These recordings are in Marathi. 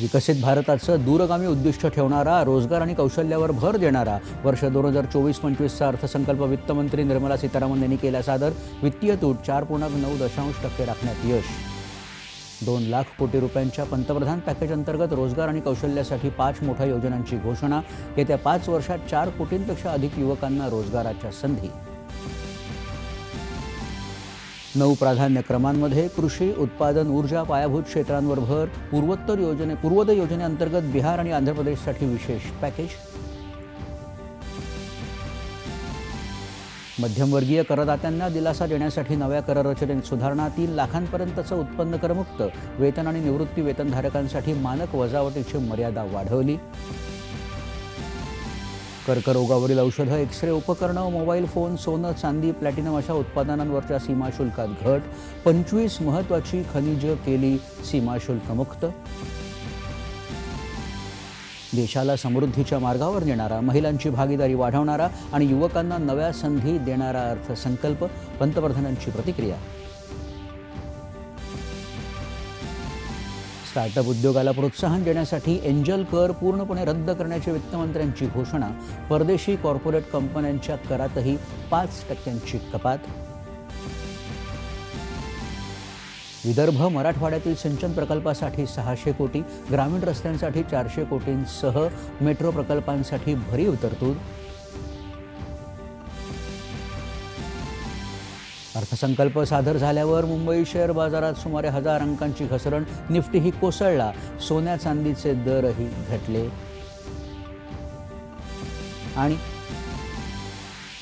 विकसित भारताचं दूरगामी उद्दिष्ट ठेवणारा रोजगार आणि कौशल्यावर भर देणारा वर्ष दोन हजार चोवीस पंचवीसचा अर्थसंकल्प वित्तमंत्री निर्मला सीतारामन यांनी केला सादर. वित्तीय तूट चार पूर्णांक नऊ दशांश टक्के राखण्यात यश. दोन लाख कोटी रुपयांच्या पंतप्रधान पॅकेज अंतर्गत रोजगार आणि कौशल्यासाठी पाच मोठ्या योजनांची घोषणा. येत्या पाच वर्षात चार कोटींपेक्षा अधिक युवकांना रोजगाराच्या संधी. नऊ प्राधान्य क्रमांमध्ये कृषी उत्पादन ऊर्जा पायाभूत क्षेत्रांवर भर पूर्वोत्तर योजने पूर्वोदय योजनेअंतर्गत बिहार आणि आंध्र प्रदेशसाठी विशेष पॅकेज. मध्यमवर्गीय करदात्यांना दिलासा देण्यासाठी नव्या कररचनेत सुधारणा तीन लाखांपर्यंतचं उत्पन्न करमुक्त. वेतन आणि निवृत्ती वेतनधारकांसाठी मानक वजावटीची मर्यादा वाढवली. कर्करोगावरील औषधं एक्स रे उपकरणं मोबाईल फोन सोनं चांदी प्लॅटिनम अशा उत्पादनांवरच्या सीमाशुल्कात घट. पंचवीस महत्त्वाची खनिजं केली सीमाशुल्क मुक्त देशाला समृद्धीच्या मार्गावर नेणारा महिलांची भागीदारी वाढवणारा आणि युवकांना नव्या संधी देणारा अर्थसंकल्प. पंतप्रधानांची प्रतिक्रिया. स्टार्टअप उद्योगाला प्रोत्साहन देण्यासाठी एंजल कर पूर्णपणे रद्द करण्याची वित्तमंत्र्यांची घोषणा परदेशी कॉर्पोरेट कंपन्यांच्या करातही पाच टक्क्यांची कपात. विदर्भ मराठवाड्यातील सिंचन प्रकल्पासाठी सहाशे कोटी ग्रामीण रस्त्यांसाठी चारशे कोटींसह मेट्रो प्रकल्पांसाठी भरीव तरतूद. अर्थसंकल्प सादर झाल्यावर मुंबई शेअर बाजारात सुमारे हजार अंकांची घसरण निफ्टीही कोसळला. सोन्या चांदीचे दरही घटले. आणि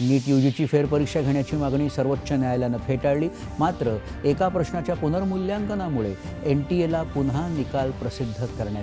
नीट यूजीची फेरपरीक्षा घेण्याची मागणी सर्वोच्च न्यायालयानं फेटाळली. मात्र एका प्रश्नाच्या पुनर्मूल्यांकनामुळे एन टी एला पुन्हा निकाल प्रसिद्ध करण्यात